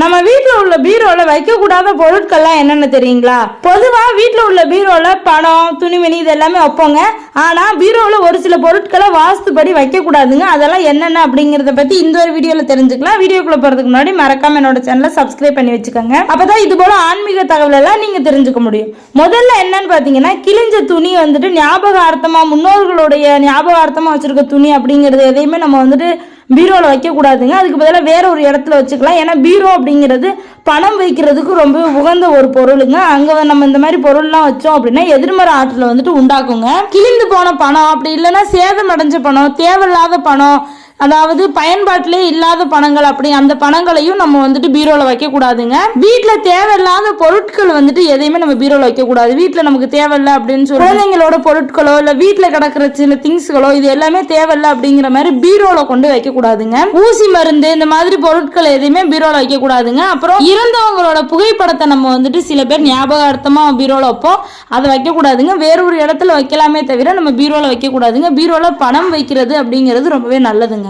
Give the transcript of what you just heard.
நம்ம வீட்டில் உள்ள பீரோவில் வைக்கக்கூடாத பொருட்கள்லாம் என்னென்னு தெரியுங்களா? பொதுவாக வீட்டில் உள்ள பீரோவில் பணம் துணிமணி இது எல்லாமே வைப்போங்க. ஆனால் பீரோவில் ஒரு சில பொருட்களை வாஸ்துபடி வைக்கக்கூடாதுங்க. அதெல்லாம் என்னென்ன அப்படிங்கிறத பற்றி இந்த ஒரு வீடியோவில் தெரிஞ்சுக்கலாம். வீடியோக்குள்ளே போகிறதுக்கு முன்னாடி மறக்காம என்னோட சேனலை சப்ஸ்கிரைப் பண்ணி வச்சுக்கோங்க. அப்போ தான் இது போல் ஆன்மீக தகவலெல்லாம் நீங்கள் தெரிஞ்சுக்க முடியும். முதல்ல என்னன்னு பார்த்தீங்கன்னா கிழிஞ்ச துணி வந்துட்டு ஞாபகார்த்தமாக முன்னோர்களுடைய ஞாபகார்த்தமாக வச்சுருக்க துணி அப்படிங்கிறது எதையுமே நம்ம வந்துட்டு பீரோவில் வைக்கக்கூடாதுங்க. அதுக்கு பதிலாக வேற ஒரு இடத்துல வச்சுக்கலாம். ஏன்னா பீரோ அப்படிங்கிறது பணம் வைக்கிறதுக்கு ரொம்ப உகந்த ஒரு பொருளுங்க. அங்கே நம்ம இந்த மாதிரி பொருள்லாம் வச்சோம் அப்படின்னா எதிர்மறை ஆற்றலை வந்துட்டு உண்டாக்குங்க. கிழிந்து போன பணம் அப்படி இல்லைன்னா சேதம் அடைஞ்ச பணம் தேவையில்லாத பணம் அதாவது பயன்பாட்டிலே இல்லாத பணங்கள் அப்படி அந்த பணங்களையும் நம்ம வந்துட்டு பீரோவில் வைக்கக்கூடாதுங்க. வீட்டில் தேவையில்லாத பொருட்கள் வந்துட்டு எதையுமே நம்ம பீரோவில் வைக்கக்கூடாது. வீட்டில் நமக்கு தேவையில்லை அப்படின்னு சொல்லி குழந்தைங்களோட பொருட்களோ இல்லை வீட்டில் கிடக்கிற சில திங்ஸ்களோ இது எல்லாமே தேவையில்லை அப்படிங்கிற மாதிரி பீரோவில் கொண்டு வைக்கக்கூடாதுங்க. ஊசி மருந்து இந்த மாதிரி பொருட்கள் எதையுமே பீரோவில் வைக்கக்கூடாதுங்க. அப்புறம் இறந்தவங்களோட புகைப்படத்தை நம்ம வந்துட்டு சில பேர் ஞாபகார்த்தமாக பீரோவில் வைப்போம். அதை வைக்கக்கூடாதுங்க. வேற ஒரு இடத்துல வைக்கலாமே தவிர நம்ம பீரோவில் வைக்கக்கூடாதுங்க. பீரோவில் பணம் வைக்கிறது அப்படிங்கிறது ரொம்பவே நல்லதுங்க.